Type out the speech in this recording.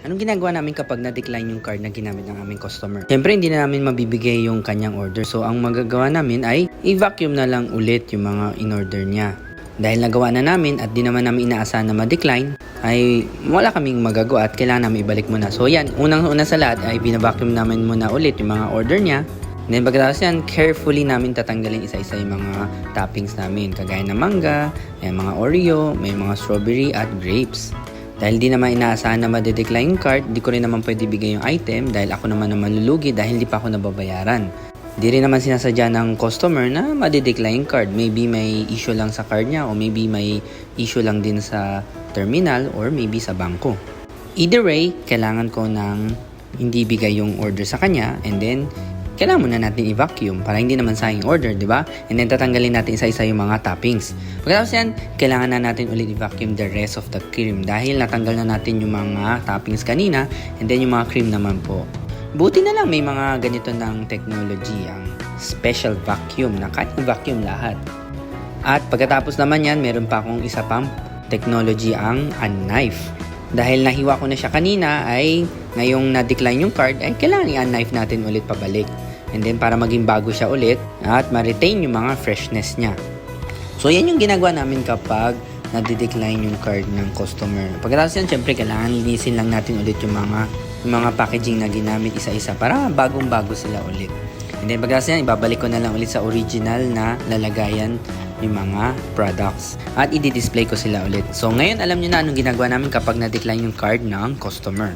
Anong ginagawa namin kapag na-decline yung card na ginamit ng aming customer? Siyempre, hindi na namin mabibigay yung kanyang order. So, ang magagawa namin ay i-vacuum na lang ulit yung mga in-order niya. Dahil nagawa na namin at di naman namin inaasahan na ma-decline, ay wala kaming magagawa at kailangan namin ibalik muna. So yan, unang-una sa lahat ay binabacuum namin muna ulit yung mga order niya. Then pagkatapos yan, carefully namin tatanggalin isa-isa yung mga toppings namin. Kagaya ng mangga, may mga Oreo, may mga strawberry at grapes. Dahil di naman inaasahan na madedecline yung card, di ko rin naman pwede bigay yung item dahil ako naman ang malulugi dahil di pa ako nababayaran. Di rin naman sinasadya ng customer na madedecline yung card. Maybe may issue lang sa card niya o maybe may issue lang din sa terminal or maybe sa bangko. Either way, kailangan ko ng hindi bigay yung order sa kanya and then kailangan muna natin i-vacuum para hindi naman sayang order, di ba? And then tatanggalin natin isa-isa yung mga toppings. Pagkatapos yan, kailangan na natin ulit i-vacuum the rest of the cream dahil natanggal na natin yung mga toppings kanina and then yung mga cream naman po. Buti na lang may mga ganito ng technology, ang special vacuum na kaya vacuum lahat. At pagkatapos naman yan, meron pa akong isa pang technology ang unknife. Dahil nahiwa ko na siya kanina ay ngayong na-decline yung card ay kailangan i-unknife natin ulit pabalik. And then para maging bago siya ulit at ma-retain yung mga freshness niya. So yan yung ginagawa namin kapag na-decline yung card ng customer. Pagkatapos yan, syempre kailangan linisin lang natin ulit yung mga yung mga packaging na ginamit isa-isa para bagong-bago sila ulit. And then pagkatapos yan, ibabalik ko na lang ulit sa original na lalagayan yung mga products. At i-display ko sila ulit. So ngayon, alam nyo na anong ginagawa namin kapag na-decline yung card ng customer.